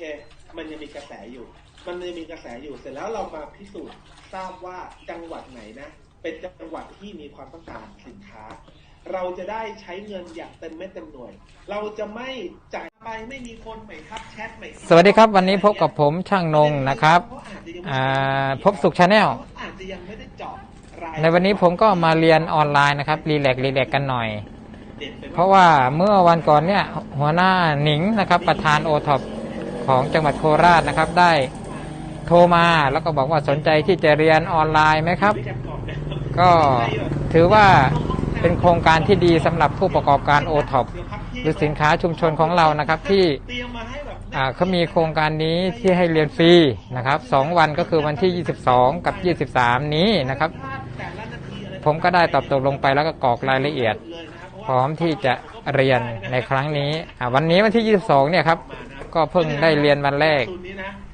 เคมันยังมีกระแสอยู่ มันยังมีกระแสอยู่ เสร็จแล้วเรามาพิสูจน์ทราบว่าจังหวัดไหนนะ เป็นจังหวัดที่มีความต้องการสินค้า เราจะได้ใช้เงินอย่างเต็มเม็ดเต็มหน่วย เราจะไม่จ่ายไปไม่มีคนไม่ทักแชทไม่สวัสดีครับ วันนี้พบกับผมช่างนงนะครับอ่าพบสุขชาแนลอาจจะยังไม่ได้เจาะรายในวันนี้ผมก็มาเรียนออนไลน์นะครับรีแลกรีแลกกันหน่อยเด่นไปมกเพราะว่าเมื่อวันก่อนเนี่ยหัวหน้าหนิงนะครับประธานโอท็อป ของจังหวัดโคราชนะครับ ได้โทรมาแล้วก็บอกว่าสนใจที่จะเรียนออนไลน์ไหมครับ ก็ถือว่าเป็นโครงการที่ดีสำหรับผู้ประกอบการโอท็อปหรือสินค้าชุมชนของเรานะครับ ที่เตรียมมาให้แบบอ่าเขามีโครงการนี้ที่ให้เรียนฟรีนะครับสองวันก็คือวันที่ 22 กับ 23 นี้นะครับแต่ละนาทีอะไรผมก็ได้ตอบตกลงไปแล้วก็กรอกรายละเอียด พร้อมที่จะเรียนในครั้งนี้วันนี้วันที่ 22 เนี่ยครับ ก็เพิ่งได้เรียนวันแรก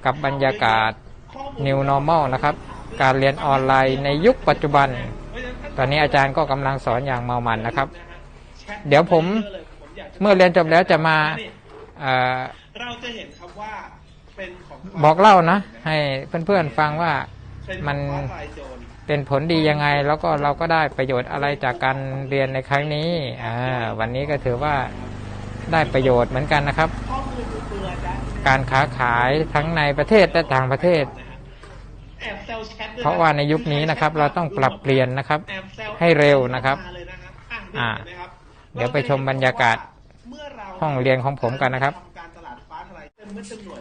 กับบรรยากาศ New Normal นะครับ การเรียนออนไลน์ในยุคปัจจุบัน ตอนนี้อาจารย์ก็กำลังสอนอย่างเมามันนะครับ เดี๋ยวผมเมื่อเรียนจบแล้วจะมาบอกเล่านะ ให้เพื่อนๆฟังว่ามันเป็นผลดียังไง แล้วก็เราก็ได้ประโยชน์อะไรจากการเรียนในครั้งนี้วันนี้ก็ถือว่า ได้ประโยชน์เหมือนกันนะครับข้อมูลเปลือยนะการค้าขายทั้งในประเทศและต่างประเทศแอบแซวแชทด้วยนเพราะว่าในยุคนี้นะครับ เราต้องปรับเปลี่ยนนะครับแอบแซวให้เร็วนะครับมาเลยนะครับอะอ่าเห็นไหมครับเดี๋ยวไปชมบรรยากาศเมื่อเราห้องเรียนของผมกันนะครับทำการตลาดฟ้าทลายเต็มเม็ดเต็มหน่วย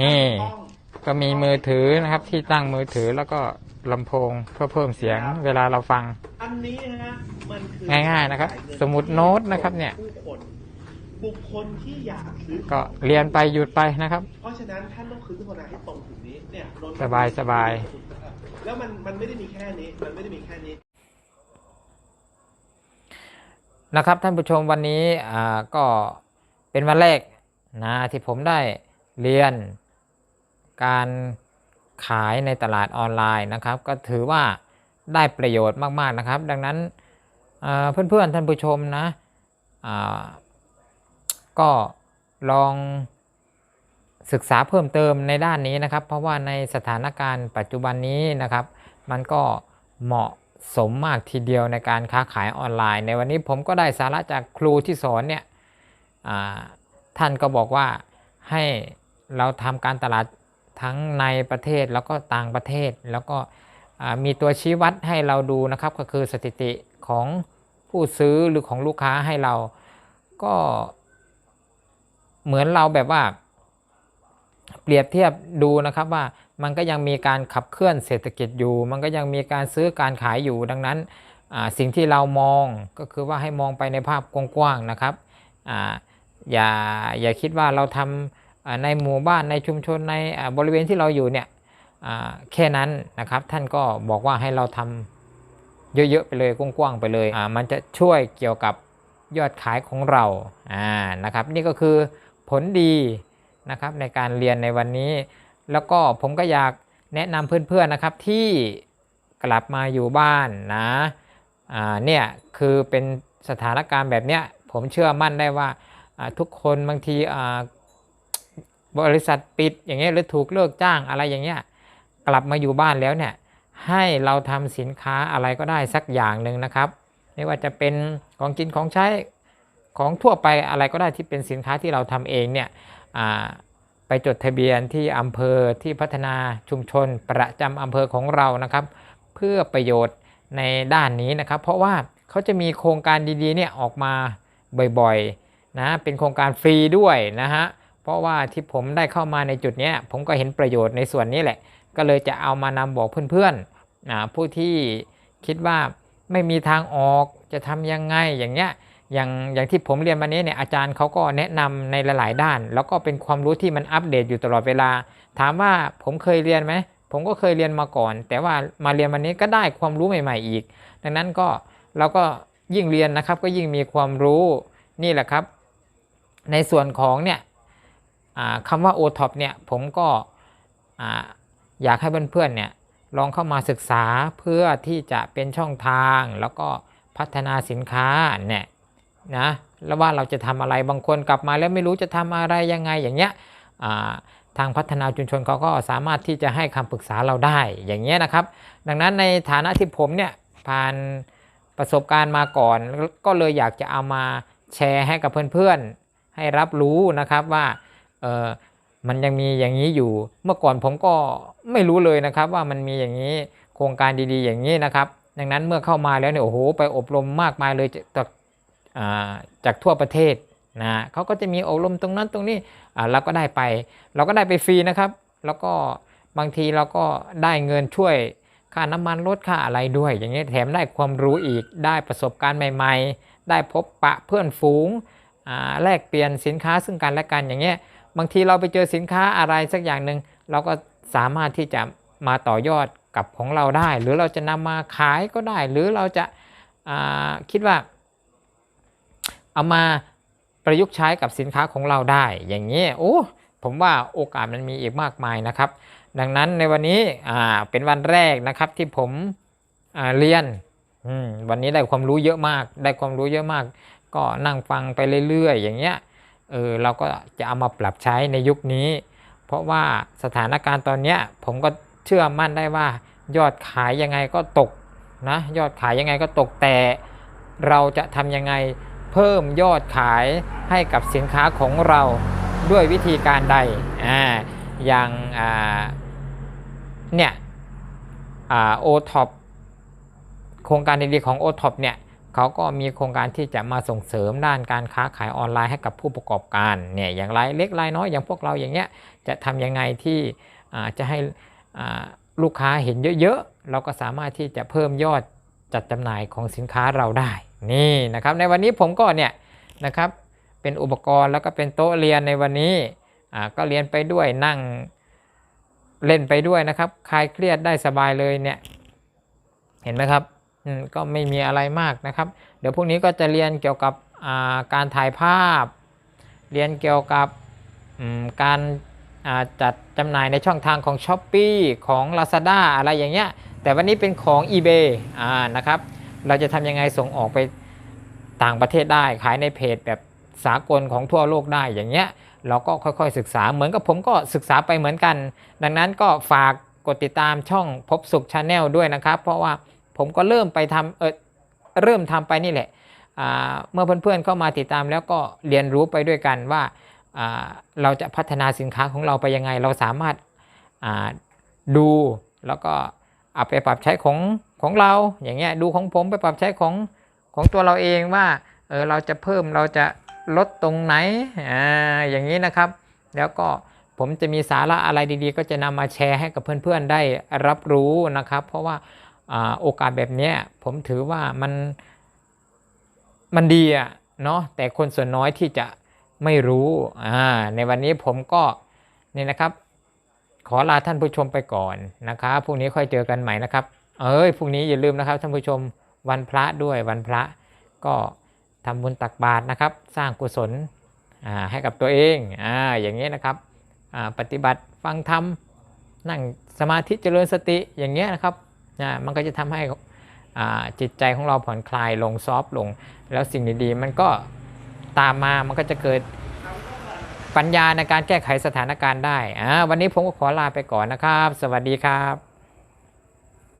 นี่ต้องก็มีมือถือนะครับ ที่ตั้งมือถือแล้วก็ลำโพงเพื่อเพิ่มเสียงเวลาเราฟังอันนี้นะฮะมันคือง่ายๆนะครับ สมุดโน้ตนะครับเนี่ยผู้คน บุคคลที่อยากซื้อก็เรียนไปหยุดไปนะครับ เพราะฉะนั้นท่านต้องคืนทุกคนให้ตรงถึงนี้เนี่ยรถสบายสบายแล้วมันมันไม่ได้มีแค่นี้ มันไม่ได้มีแค่นี้นะครับท่านผู้ชมวันนี้อ่าก็เป็นวันแรกนะที่ผมได้เรียนการขายในตลาดออนไลน์นะครับ ก็ถือว่าได้ประโยชน์มาก ๆ นะครับ ดังนั้นอ่าเพื่อนๆท่านผู้ชมนะอ่า ก็ลองศึกษาเพิ่มเติมในด้านนี้นะครับ เพราะว่าในสถานการณ์ปัจจุบันนี้นะครับ มันก็เหมาะสมมากทีเดียวในการค้าขายออนไลน์ ในวันนี้ผมก็ได้สาระจากครูที่สอนเนี่ยท่านก็บอกว่าให้เราทำการตลาดทั้งในประเทศแล้วก็ต่างประเทศ แล้วก็มีตัวชี้วัดให้เราดูนะครับ ก็คือสถิติของผู้ซื้อหรือของลูกค้าให้เราก็ เหมือนเราแบบว่า เปรียบเทียบดูนะครับว่ามันก็ยังมีการขับเคลื่อนเศรษฐกิจอยู่ มันก็ยังมีการซื้อการขายอยู่ดังนั้นสิ่งที่เรามองก็คือว่าให้มองไปในภาพกว้างๆนะครับออย่าอย่าคิดว่าเราทำในหมู่บ้านในชุมชนในบริเวณที่เราอยู่เนี่ยแค่นั้นนะครับ ท่านก็บอกว่าให้เราทำเยอะๆไปเลยกว้างๆไปเลยมันจะช่วยเกี่ยวกับยอดขายของเราอ่านะครับ นี่ก็คือ ผลดีนะครับในการเรียนในวันนี้ แล้วก็ผมก็อยากแนะนำเพื่อนๆนะครับที่กลับมาอยู่บ้านนะเนี่ยคือเป็นสถานการณ์แบบเนี้ยผมเชื่อมั่นได้ว่าทุกคนบางทีบริษัทปิดอย่างเงี้ยหรือถูกเลิกจ้างอะไรอย่างเงี้ยกลับมาอยู่บ้านแล้วเนี่ยให้เราทำสินค้าอะไรก็ได้สักอย่างหนึ่งนะครับ ไม่ว่าจะเป็นของกินของใช้ ของทั่วไปอะไรก็ได้ที่เป็นสินค้าที่เราทำเองเนี่ยไปจดทะเบียนที่อำเภอที่พัฒนาชุมชนประจำอำเภอของเรานะครับ เพื่อประโยชน์ในด้านนี้นะครับ เพราะว่าเขาจะมีโครงการดีๆเนี่ยออกมาบ่อยๆนะเป็นโครงการฟรีด้วยนะฮะเพราะว่าที่ผมได้เข้ามาในจุดเนี้ยผมก็เห็นประโยชน์ในส่วนนี้แหละ ก็เลยจะเอามานำบอกเพื่อนๆนะผู้ที่คิดว่าไม่มีทางออกจะทำยังไงอย่างเงี้ย อย่างอย่างที่ผมเรียนวันนี้เนี่ยอาจารย์เขาก็แนะนำในหลาย ๆ ด้าน แล้วก็เป็นความรู้ที่มันอัปเดตอยู่ตลอดเวลา ถามว่าผมเคยเรียนไหมผมก็เคยเรียนมาก่อน แต่ว่ามาเรียนวันนี้ก็ได้ความรู้ใหม่ ๆ อีก ดังนั้นก็เราก็ยิ่งเรียนนะครับก็ยิ่งมีความรู้นี่แหละครับ ในส่วนของเนี่ยคำว่า o t o p เนี่ยผมก็ออยากให้เพื่อนๆเนี่ยลองเข้ามาศึกษาเพื่อที่จะเป็นช่องทางแล้วก็พัฒนาสินค้าเนี่ย นะแล้วว่าเราจะทำอะไรบางคนกลับมาแล้วไม่รู้จะทำอะไรยังไงอย่างเงี้ยทางพัฒนาชุมชนเขาก็สามารถที่จะให้คำปรึกษาเราได้อย่างเงี้ยนะครับ ดังนั้นในฐานะที่ผมเนี่ยผ่านประสบการณ์มาก่อน ก็เลยอยากจะเอามาแชร์ให้กับเพื่อนๆ ให้รับรู้นะครับว่าเออมันยังมีอย่างนี้อยู่ เมื่อก่อนผมก็ไม่รู้เลยนะครับว่ามันมีอย่างนี้โครงการดีๆ อย่างนี้นะครับ ดังนั้นเมื่อเข้ามาแล้วเนี่ยโอ้โหไปอบรมมากมายเลย จากทั่วประเทศนะเขาก็จะมีอบรมตรงนั้นตรงนี้เราก็ได้ไป เราก็ได้ไปฟรีนะครับ แล้วก็บางทีเราก็ได้เงินช่วยค่าน้ำมันลดค่าอะไรด้วย อย่างเงี้ยแถมได้ความรู้อีกได้ประสบการณ์ใหม่ ๆ ได้พบปะเพื่อนฝูงแลกเปลี่ยนสินค้าซึ่งกันและกันอย่างเงี้ยบางทีเราไปเจอสินค้าอะไรสักอย่างหนึ่งเราก็สามารถที่จะมาต่อยอดกับของเราได้ หรือเราจะนำมาขายก็ได้ หรือเราจะาคิดว่า เอามาประยุกต์ใช้กับสินค้าของเราได้ อย่างนี้โอ้ผมว่าโอกาสมันมีอีกมากมายนะครับ ดังนั้นในวันนี้เป็นวันแรกนะครับที่ผมเรียนวันนี้ได้ความรู้เยอะมาก ได้ความรู้เยอะมาก ก็นั่งฟังไปเรื่อยๆ อย่างเงี้ยเออเราก็จะเอามาปรับใช้ในยุคนี้ เพราะว่าสถานการณ์ตอนเนี้ยผมก็เชื่อมั่นได้ว่ายอดขายยังไงก็ตกนะยอดขายยังไงก็ตกแต่เราจะทำยังไง เพิ่มยอดขายให้กับสินค้าของเราด้วยวิธีการใดอ่าอย่างอ่าเนี่ยโอท็อปโครงการดีๆของ o t o p เนี่ยเขาก็มีโครงการที่จะมาส่งเสริมด้านการค้าขายออนไลน์ให้กับผู้ประกอบการเนี่ยอย่างรายเล็กรายน้อยอย่างพวกเราอย่างเงี้ยจะทำยังไงที่จะให้ลูกค้าเห็นเยอะๆ เราก็สามารถที่จะเพิ่มยอดจัดจำหน่ายของสินค้าเราได้ นี่นะครับในวันนี้ผมก็เนี่ยนะครับเป็นอุปกรณ์แล้วก็เป็นโต๊ะเรียนในวันนี้อ่าก็เรียนไปด้วยนั่งเล่นไปด้วยนะครับคลายเครียดได้สบายเลยเนี่ยเห็นไหมครับอืมก็ไม่มีอะไรมากนะครับ เดี๋ยวพรุ่งนี้ก็จะเรียนเกี่ยวกับาการถ่ายภาพ เรียนเกี่ยวกับการาจัดจำหน่ายในช่องทางของ s h อ p e e ของ Lazada อะไรอย่างเงี้ยแต่วันนี้เป็นของ eBay อ่านะครับ เราจะทำยังไงส่งออกไปต่างประเทศได้ขายในเพจแบบสากลของทั่วโลกได้อย่างเงี้ย เราก็ค่อยๆศึกษาเหมือนกับผมก็ศึกษาไปเหมือนกัน ดังนั้นก็ฝากกดติดตามช่องพบสุขชาแนลด้วยนะครับ เพราะว่าผมก็เริ่มไปทำเออเริ่มทำไปนี่แหละเมื่อเพื่อนๆเข้ามาติดตามแล้วก็เรียนรู้ไปด้วยกันว่าาเราจะพัฒนาสินค้าของเราไปยังไง เราสามารถาดูแล้วก็เอาไปปรับใช้ของ ของเราอย่างเงี้ยดูของผมไปปรับใช้ของของตัวเราเองว่าเออเราจะเพิ่มเราจะลดตรงไหนอ่าอย่างนี้นะครับ แล้วก็ผมจะมีสาระอะไรดีๆ ก็จะนำมาแชร์ให้กับเพื่อนๆได้รับรู้นะครับ เพราะว่าอ่าโอกาสแบบเนี้ยผมถือว่ามันมันดีอะเนาะแต่คนส่วนน้อยที่จะไม่รู้อ่าในวันนี้ผมก็นี่นะครับ ขอลาท่านผู้ชมไปก่อนนะครับพรุ่งนี้ค่อยเจอกันใหม่นะครับ เอ้ยพรุ่งนี้อย่าลืมนะครับท่านผู้ชมวันพระด้วยวันพระก็ทำบุญตักบาตรนะครับ สร้างกุศลให้กับตัวเองอ่าอย่างนี้นะครับปฏิบัติฟังธรรมนั่งสมาธิเจริญสติอย่างเงี้ยนะครับมันก็จะทำให้จิตใจของเราผ่อนคลายลงซอฟลง แล้วสิ่งดีๆ มันก็ตามมามันก็จะเกิดปัญญาในการแก้ไขสถานการณ์ได้ วันนี้ผมก็ขอลาไปก่อนนะครับ สวัสดีครับ